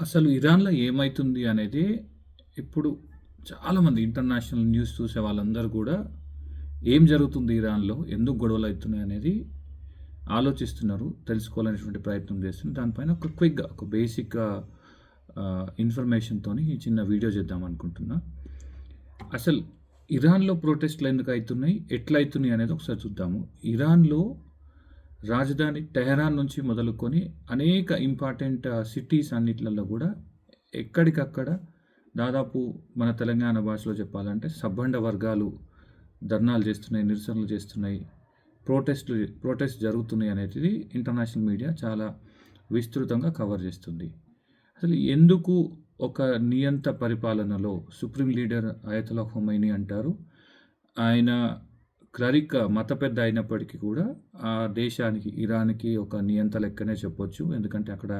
అసలు ఇరాన్‌లో ఏమైతుంది అనేది ఇప్పుడు చాలామంది ఇంటర్నేషనల్ న్యూస్ చూసే వాళ్ళందరూ కూడా ఏం జరుగుతుంది ఇరాన్‌లో? ఎందుకు గొడవలు అవుతున్నాయి అనేది ఆలోచిస్తున్నారు. తెలుసుకోవాలనేటువంటి ప్రయత్నం చేస్తున్నారు. దానిపైన ఒక క్విక్‌గా ఒక బేసిక్ ఇన్ఫర్మేషన్తో ఇన్ఫర్మేషన్‌తోని ఈ చిన్న వీడియో చేద్దాం అనుకుంటున్నా. అసలు ఇరాన్‌లో ప్రొటెస్ట్‌లు ఎందుకు అవుతున్నాయి ఎట్లా అవుతున్నాయి అనేది ఒకసారి చూద్దాము. ఇరాన్‌లో రాజధాని టెహరాన్ నుంచి మొదలుకొని అనేక ఇంపార్టెంట్ సిటీస్ అన్నిట్లలో కూడా ఎక్కడికక్కడ దాదాపు మన తెలంగాణ భాషలో చెప్పాలంటే సబ్బండ వర్గాలు ధర్నాలు చేస్తున్నాయి, నిరసనలు చేస్తున్నాయి, ప్రొటెస్ట్‌లు ప్రోటెస్ట్ జరుగుతున్నాయి అనేది ఇంటర్నేషనల్ మీడియా చాలా విస్తృతంగా కవర్ చేస్తుంది. అసలు ఎందుకు ఒక నియంత పరిపాలనలో సుప్రీం లీడర్ అయతల హొమైని అంటారు. ఆయన క్లరిక్ మత పెద్ద అయినప్పటికీ కూడా ఆ దేశానికి ఇరాన్‌కి ఒక నియంత లెక్కనే చెప్పొచ్చు. ఎందుకంటే అక్కడ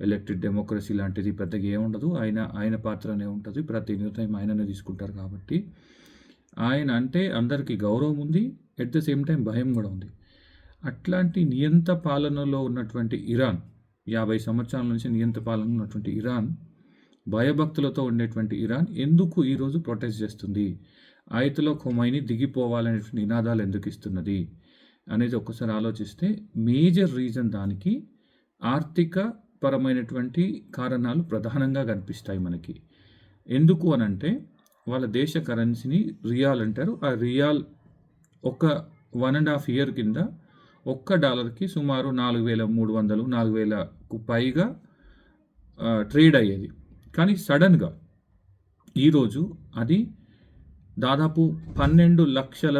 ఎలక్టెడ్ డెమోక్రసీ లాంటిది పెద్దగా ఏముండదు. ఆయన ఆయన పాత్రనే ఉంటుంది ప్రతి నిర్ణయం ఆయననే తీసుకుంటారు కాబట్టి ఆయన అంటే అందరికీ గౌరవం ఉంది. ఎట్ ద సేమ్ టైం భయం కూడా ఉంది. అట్లాంటి నియంత పాలనలో ఉన్నటువంటి ఇరాన్ 50 సంవత్సరాల నుంచి నియంత పాలన ఉన్నటువంటి ఇరాన్ భయభక్తులతో ఉండేటువంటి ఇరాన్ ఎందుకు ఈరోజు ప్రొటెస్ట్ చేస్తుంది? అయతొల్లా ఖొమైనీ దిగిపోవాలనే నినాదాలు ఎందుకు ఇస్తున్నది? అనేది ఒక్కసారి ఆలోచిస్తే మేజర్ రీజన్ దానికి ఆర్థిక పరమైనటువంటి కారణాలు ప్రధానంగా కనిపిస్తాయి మనకి. ఎందుకు అనంటే వాళ్ళ దేశ కరెన్సీని రియాల్ అంటారు. ఆ రియాల్ ఒక వన్ అండ్ హాఫ్ ఇయర్ కింద ఒక్క డాలర్‌కి సుమారు 4300, 4000కు పైగా ట్రేడ్ అయ్యేది. కానీ సడన్గా ఈరోజు అది దాదాపు పన్నెండు లక్షల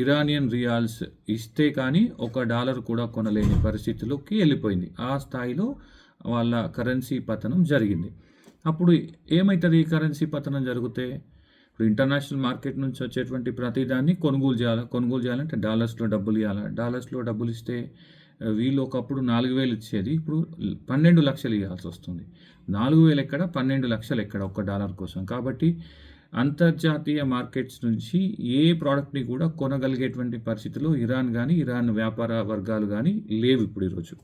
ఇరానియన్ రియాల్స్ ఇస్తే కానీ ఒక డాలర్ కూడా కొనలేని పరిస్థితిలోకి వెళ్ళిపోయింది ఆ స్థాయిలో వాళ్ళ కరెన్సీ పతనం జరిగింది. అప్పుడు ఏమవుతుంది ఈ కరెన్సీ పతనం జరిగితే? ఇప్పుడు ఇంటర్నేషనల్ మార్కెట్ నుంచి వచ్చేటువంటి ప్రతిదాన్ని కొనుగోలు చేయాలా? కొనుగోలు చేయాలంటే డాలర్స్‌లో డబ్బులు ఇవ్వాలి డాలర్స్‌లో డబ్బులు ఇస్తే వీళ్ళు ఒకప్పుడు 4000 ఇచ్చేది. ఇప్పుడు పన్నెండు లక్షలు ఇవ్వాల్సి వస్తుంది నాలుగు వేలు ఎక్కడ? 12,00,000 ఎక్కడ? ఒక్క డాలర్ కోసం. కాబట్టి అంతర్జాతీయ మార్కెట్స్ నుంచి ఏ ప్రోడక్ట్ని కూడా కొనగలిగేటువంటి పరిస్థితిలో ఇరాన్ కానీ ఇరాన్ వ్యాపార వర్గాలు కానీ లేవు ఇప్పుడు ఈరోజు.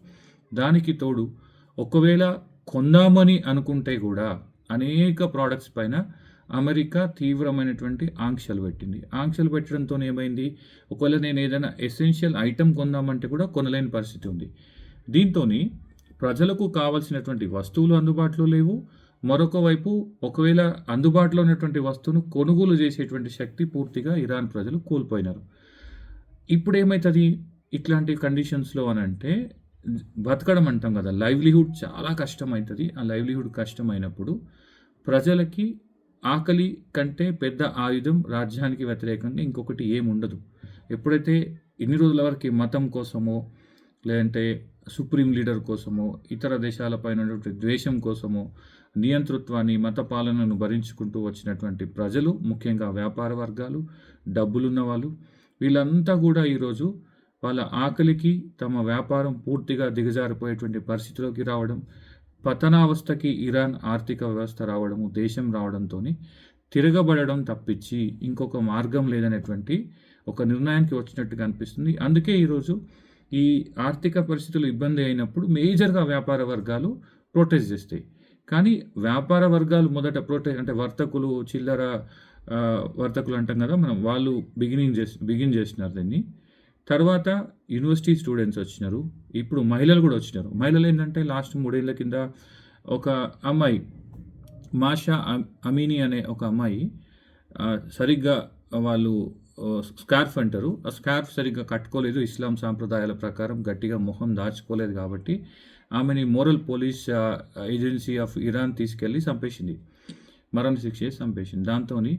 దానికి తోడు ఒకవేళ కొందామని అనుకుంటే కూడా అనేక ప్రోడక్ట్స్ పైన అమెరికా తీవ్రమైనటువంటి ఆంక్షలు పెట్టింది. ఆంక్షలు పెట్టడంతో ఏమైంది? ఒకవేళ నేను ఏదైనా ఎసెన్షియల్ ఐటెం కొందామంటే కూడా కొనలేని పరిస్థితి ఉంది. దీంతోని ప్రజలకు కావాల్సినటువంటి వస్తువులు అందుబాటులో లేవు. మరొక వైపు ఒకవేళ అందుబాటులో ఉన్నటువంటి వస్తువును కొనుగోలు చేసేటువంటి శక్తి పూర్తిగా ఇరాన్ ప్రజలు కోల్పోయినారు. ఇప్పుడు ఏమవుతుంది ఇట్లాంటి కండిషన్స్‌లో అని అంటే బతకడం అంటాం కదా! లైవ్లీహుడ్ చాలా కష్టమవుతుంది ఆ లైవ్లీహుడ్ కష్టమైనప్పుడు ప్రజలకి ఆకలి కంటే పెద్ద ఆయుధం రాజ్యానికి వ్యతిరేకంగా ఇంకొకటి ఏముండదు. ఎప్పుడైతే ఇన్ని రోజుల వరకు మతం కోసమో, లేదంటే సుప్రీం లీడర్ కోసమో, ఇతర దేశాల పైన ఉన్నటువంటి ద్వేషం కోసమో, నియంతృత్వాన్ని, మత పాలనను భరించుకుంటూ వచ్చినటువంటి ప్రజలు, ముఖ్యంగా వ్యాపార వర్గాలు, డబ్బులున్న వాళ్ళు, వీళ్ళంతా కూడా ఈరోజు వాళ్ళ ఆకలికి తమ వ్యాపారం పూర్తిగా దిగజారిపోయేటువంటి పరిస్థితిలోకి రావడం, పతనావస్థకి ఇరాన్ ఆర్థిక వ్యవస్థ రావడము, దేశం రావడంతో తిరగబడడం తప్పించి ఇంకొక మార్గం లేదనేటువంటి ఒక నిర్ణయానికి వచ్చినట్టుగా అనిపిస్తుంది. అందుకే ఈరోజు ఈ ఆర్థిక పరిస్థితులు ఇబ్బంది అయినప్పుడు మేజర్‌గా వ్యాపార వర్గాలు ప్రొటెస్ట్ చేస్తాయి. కానీ వ్యాపార వర్గాలు మొదట ప్రొటె అంటే వర్తకులు, చిల్లర వర్తకులు అంటాం కదా! మనం వాళ్ళు బిగినింగ్ చేసి బిగిన్ చేసినారు దీన్ని. తర్వాత యూనివర్సిటీ స్టూడెంట్స్ వచ్చినారు. ఇప్పుడు మహిళలు కూడా వచ్చినారు. మహిళలు ఏంటంటే లాస్ట్ మూడేళ్ళ కింద ఒక అమ్మాయి మాషా అమ్ అనే ఒక అమ్మాయి సరిగ్గా వాళ్ళు స్కార్ఫ్ అంటారు. ఆ స్కార్ఫ్ సరిగ్గా కట్టుకోలేదు. ఇస్లాం సాంప్రదాయాల ప్రకారం గట్టిగా మొహం దాచుకోలేదు కాబట్టి ఆమెని moral police agency of Iran తీసుకెళ్ళి చంపేసింది. మరణ శిక్ష చేసి చంపేసింది. దాంతోని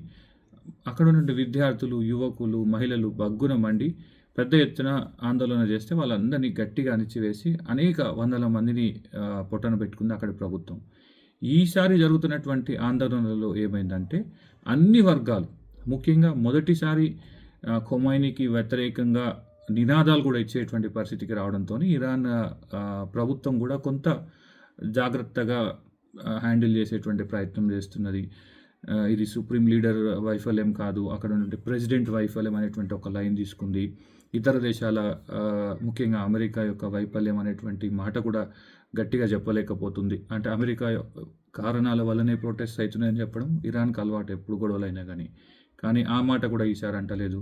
అక్కడ ఉన్న విద్యార్థులు, యువకులు, మహిళలు బగ్గున మండి పెద్ద ఎత్తున ఆందోళన చేస్తే వాళ్ళందరినీ గట్టిగా అణిచివేసి అనేక వందల మందిని పొట్టన పెట్టుకుంది అక్కడి ప్రభుత్వం. ఈసారి జరుగుతున్నటువంటి ఆందోళనలో ఏమైందంటే అన్ని వర్గాలు ముఖ్యంగా మొదటిసారి ఆహ్, వ్యతిరేకంగా నినాదాలు కూడా ఇచ్చేటువంటి పరిస్థితికి రావడంతో ఇరాన్ ప్రభుత్వం కూడా కొంత జాగ్రత్తగా హ్యాండిల్ చేసేటువంటి ప్రయత్నం చేస్తున్నది. ఇది సుప్రీం లీడర్ వైఫల్యం కాదు. అక్కడ ఉన్నటువంటి ప్రెసిడెంట్ వైఫల్యం అనేటువంటి ఒక లైన్ తీసుకుంది. ఇతర దేశాల ముఖ్యంగా అమెరికా యొక్క వైఫల్యం అనేటువంటి మాట కూడా గట్టిగా చెప్పలేకపోతుంది అంటే అమెరికా కారణాల వల్లనే ప్రొటెస్ట్ అవుతున్నాయని చెప్పడం ఇరాన్కి అలవాటు ఎప్పుడు గొడవలైనా కానీ కానీ ఆ మాట కూడా ఈసారి అంటలేదు.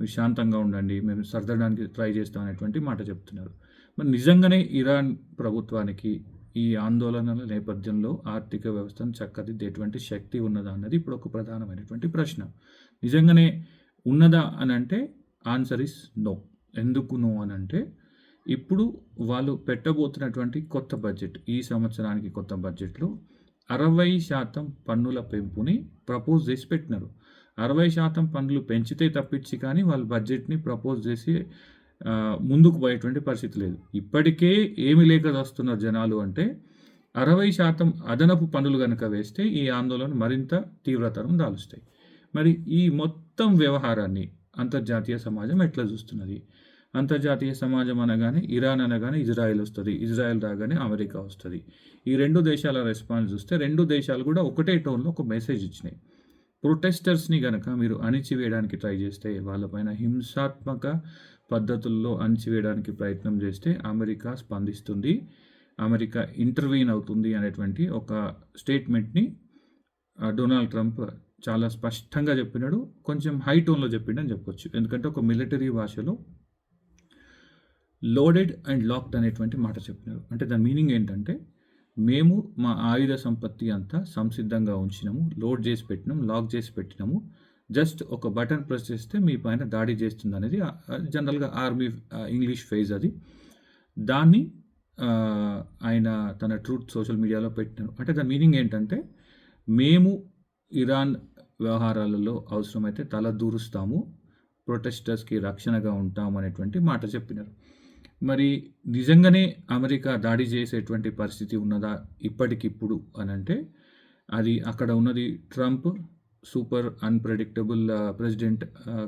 మీరు శాంతంగా ఉండండి మేము సర్దడానికి ట్రై చేస్తాం అనేటువంటి మాట చెప్తున్నారు. మరి నిజంగానే ఇరాన్ ప్రభుత్వానికి ఈ ఆందోళనల నేపథ్యంలో ఆర్థిక వ్యవస్థను చక్కదిద్దేటువంటి శక్తి ఉన్నదా అన్నది ఇప్పుడు ఒక ప్రధానమైనటువంటి ప్రశ్న. నిజంగానే ఉన్నదా అని అంటే ఆన్సర్ ఇస్ నో. ఎందుకు నో అని అంటే ఇప్పుడు వాళ్ళు పెట్టబోతున్నటువంటి కొత్త బడ్జెట్ ఈ సంవత్సరానికి కొత్త బడ్జెట్లో అరవై శాతం పన్నుల పెంపుని ప్రపోజ్ చేసి పెట్టినారు. అరవై శాతం పనులు పెంచితే తప్పించి కానీ వాళ్ళు బడ్జెట్ని ప్రపోజ్ చేసి ముందుకు పోయేటువంటి పరిస్థితి లేదు. ఇప్పటికే ఏమి లేక వస్తున్నారు జనాలు అంటే అరవై శాతం అదనపు పనులు కనుక వేస్తే ఈ ఆందోళన మరింత తీవ్రతరం దాలుస్తాయి. మరి ఈ మొత్తం వ్యవహారాన్ని అంతర్జాతీయ సమాజం ఎట్లా చూస్తున్నది? అంతర్జాతీయ సమాజం అనగానే ఇరాన్ అనగానే ఇజ్రాయెల్ వస్తుంది ఇజ్రాయెల్ రాగానే అమెరికా వస్తుంది. ఈ రెండు దేశాల రెస్పాన్స్ చూస్తే రెండు దేశాలు కూడా ఒకటే టోన్లో ఒక మెసేజ్ ఇచ్చినాయి. ప్రొటెస్టర్స్ని గనక మీరు అణిచివేయడానికి ట్రై చేస్తే వాళ్ళపైన హింసాత్మక పద్ధతుల్లో అణిచివేయడానికి ప్రయత్నం చేస్తే అమెరికా స్పందిస్తుంది అమెరికా ఇంటర్వీన్ అవుతుంది అనేటువంటి ఒక స్టేట్మెంట్ని ఆ, డొనాల్డ్ ట్రంప్ చాలా స్పష్టంగా చెప్పినాడు. కొంచెం హై టోన్లో చెప్పిండని చెప్పొచ్చు ఎందుకంటే ఒక మిలిటరీ భాషలో లోడెడ్ అండ్ లాక్డ్ అనేటువంటి మాట చెప్పినారు అంటే దాని మీనింగ్ ఏంటంటే మేము మా ఆయుధ సంపత్తి అంతా సంసిద్ధంగా ఉంచినాము లోడ్ చేసి పెట్టినాము లాక్ చేసి పెట్టినాము. జస్ట్ ఒక బటన్ ప్రెస్ చేస్తే మీ పైన దాడి చేస్తుంది అనేది జనరల్గా ఆర్మీ ఇంగ్లీష్ ఫేజ్ అది. దాన్ని ఆయన తన ట్రూత్ సోషల్ మీడియాలో పెట్టినారు అంటే దాని మీనింగ్ ఏంటంటే మేము ఇరాన్ వ్యవహారాలలో అవసరమైతే తల దూరుస్తాము ప్రొటెస్టర్స్కి రక్షణగా ఉంటాం అనేటువంటి మాట చెప్పినారు. మరి నిజంగానే అమెరికా దాడి చేసేటువంటి పరిస్థితి ఉన్నదా ఇప్పటికిప్పుడు అని అంటే అది అక్కడ ఉన్నది ట్రంప్ సూపర్ అన్ప్రెడిక్టబుల్ ప్రెసిడెంట్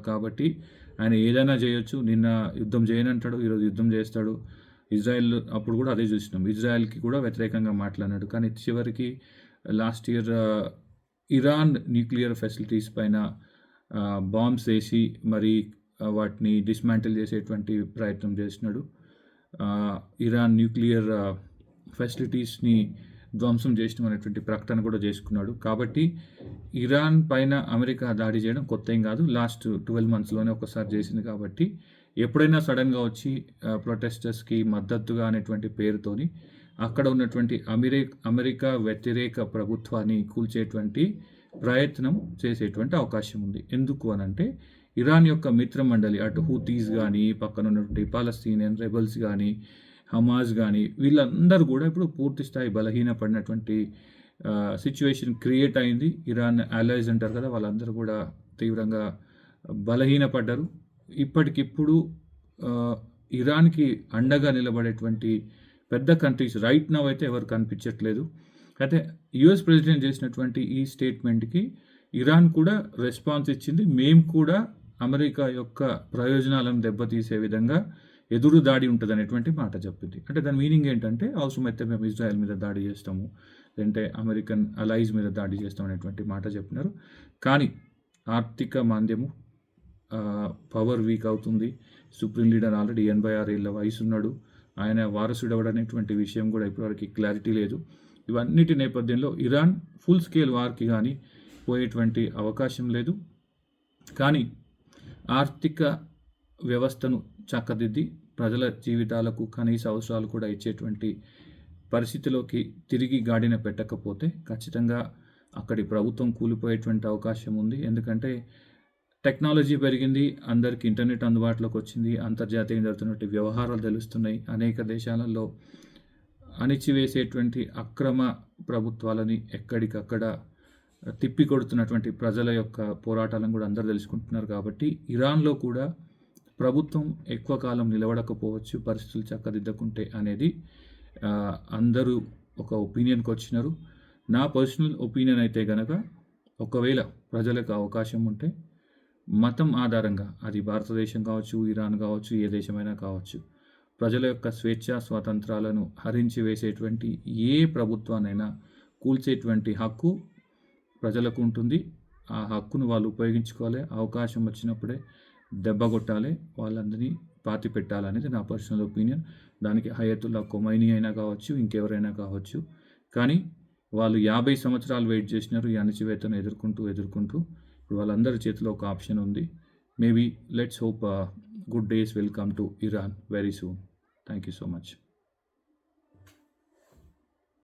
కాబట్టి ఆయన ఏదైనా చేయొచ్చు. నిన్న యుద్ధం చేయనంటాడు ఈరోజు యుద్ధం చేస్తాడు. ఇజ్రాయెల్ అప్పుడు కూడా అదే చూసినాం. ఇజ్రాయెల్కి కూడా వ్యతిరేకంగా మాట్లాడినాడు. కానీ చివరికి last year Iran nuclear facilities పైన బాంబ్స్ వేసి మరి వాటిని డిస్మాంటిల్ చేసేటువంటి ప్రయత్నం చేసినాడు. ఇరాన్ న్యూక్లియర్ ఫెసిలిటీస్ని ధ్వంసం చేసిన అనేటువంటి ప్రకటన కూడా చేసుకున్నాడు. కాబట్టి ఇరాన్ పైన అమెరికా దాడి చేయడం కొత్త ఏం కాదు. లాస్ట్ ట్వెల్వ్ మంత్స్లోనే ఒకసారి చేసింది కాబట్టి ఎప్పుడైనా సడన్గా వచ్చి ప్రొటెస్టర్స్కి మద్దతుగా అనేటువంటి పేరుతోని అక్కడ ఉన్నటువంటి అమెరి అమెరికా వ్యతిరేక ప్రభుత్వాన్ని కూల్చేటువంటి ప్రయత్నం చేసేటువంటి అవకాశం ఉంది. ఎందుకు అని అంటే ఇరాన్ యొక్క మిత్ర మండలి అటు హూతీస్ కానీ పక్కన ఉన్నటువంటి పాలస్తీనియన్ రెబల్స్ కానీ హమాజ్ కానీ వీళ్ళందరూ కూడా ఇప్పుడు పూర్తి స్థాయి బలహీనపడినటువంటి సిచ్యువేషన్ క్రియేట్ అయింది. ఇరాన్ అలైజ్ అంటారు కదా వాళ్ళందరూ కూడా తీవ్రంగా బలహీనపడ్డారు. ఇప్పటికిప్పుడు ఇరాన్కి అండగా నిలబడేటువంటి పెద్ద కంట్రీస్ రైట్ నవ్ అయితే ఎవరు కనిపించట్లేదు. అయితే యుఎస్ ప్రెసిడెంట్ చేసినటువంటి ఈ స్టేట్మెంట్కి ఇరాన్ కూడా రెస్పాన్స్ ఇచ్చింది. మేము కూడా అమెరికా యొక్క ప్రయోజనాలను దెబ్బతీసే విధంగా ఎదురు దాడి ఉంటుంది అనేటువంటి మాట చెప్పింది. అంటే దాని మీనింగ్ ఏంటంటే అవసరమైతే మేము ఇజ్రాయెల్ మీద దాడి చేస్తాము. లేదంటే అమెరికన్ అలైజ్ మీద దాడి చేస్తాం అనేటువంటి మాట చెప్పినారు. కానీ ఆర్థిక మాంద్యము పవర్ వీక్ అవుతుంది. సుప్రీం లీడర్ ఆల్రెడీ ఎనభై ఆరు ఏళ్ళ వయసు ఉన్నాడు ఆయన వారసుడు అవడనేటువంటి విషయం కూడా ఇప్పటివరకు క్లారిటీ లేదు. ఇవన్నిటి నేపథ్యంలో ఇరాన్ ఫుల్ స్కేల్ వార్కి కానీ పోయేటువంటి అవకాశం లేదు. కానీ ఆర్థిక వ్యవస్థను చక్కదిద్ది ప్రజల జీవితాలకు కనీస అవసరాలు కూడా ఇచ్చేటువంటి పరిస్థితిలోకి తిరిగి గాడిన పెట్టకపోతే ఖచ్చితంగా అక్కడి ప్రభుత్వం కూలిపోయేటువంటి అవకాశం ఉంది. ఎందుకంటే టెక్నాలజీ పెరిగింది అందరికీ ఇంటర్నెట్ అందుబాటులోకి వచ్చింది అంతర్జాతీయంగా జరుగుతున్నటువంటి వ్యవహారాలు తెలుస్తున్నాయి. అనేక దేశాలలో అణిచివేసేటువంటి అక్రమ ప్రభుత్వాలని ఎక్కడికక్కడ తిప్పి కొడుతున్నటువంటి ప్రజల యొక్క పోరాటాలను కూడా అందరూ తెలుసుకుంటున్నారు కాబట్టి ఇరాన్లో కూడా ప్రభుత్వం ఎక్కువ కాలం నిలబడకపోవచ్చు పరిస్థితులు చక్కదిద్దకుంటే అనేది అందరూ ఒక ఒపీనియన్కి వచ్చినారు. నా పర్సనల్ ఒపీనియన్ అయితే గనక ఒకవేళ ప్రజలకు అవకాశం ఉంటే మతం ఆధారంగా అది భారతదేశం కావచ్చు ఇరాన్ కావచ్చు ఏ దేశమైనా కావచ్చు ప్రజల యొక్క స్వేచ్ఛ స్వాతంత్రాలను హరించి వేసేటువంటి ఏ ప్రభుత్వానైనా కూల్చేటువంటి హక్కు ప్రజలకు ఉంటుంది ఆ హక్కును వాళ్ళు ఉపయోగించుకోవాలి. అవకాశం వచ్చినప్పుడే దెబ్బ కొట్టాలి. వాళ్ళందరినీ పాతి పెట్టాలనేది నా పర్సనల్ ఒపీనియన్. దానికి హయతుల్లా కొమైని అయినా కావచ్చు ఇంకెవరైనా కావచ్చు. కానీ వాళ్ళు యాభై సంవత్సరాలు వెయిట్ చేసినారు. ఈ అణచివేతను ఎదుర్కొంటూ ఎదుర్కొంటూ ఇప్పుడు వాళ్ళందరి చేతిలో ఒక ఆప్షన్ ఉంది. Maybe let's hope good days welcome to Iran very soon. Thank you so much.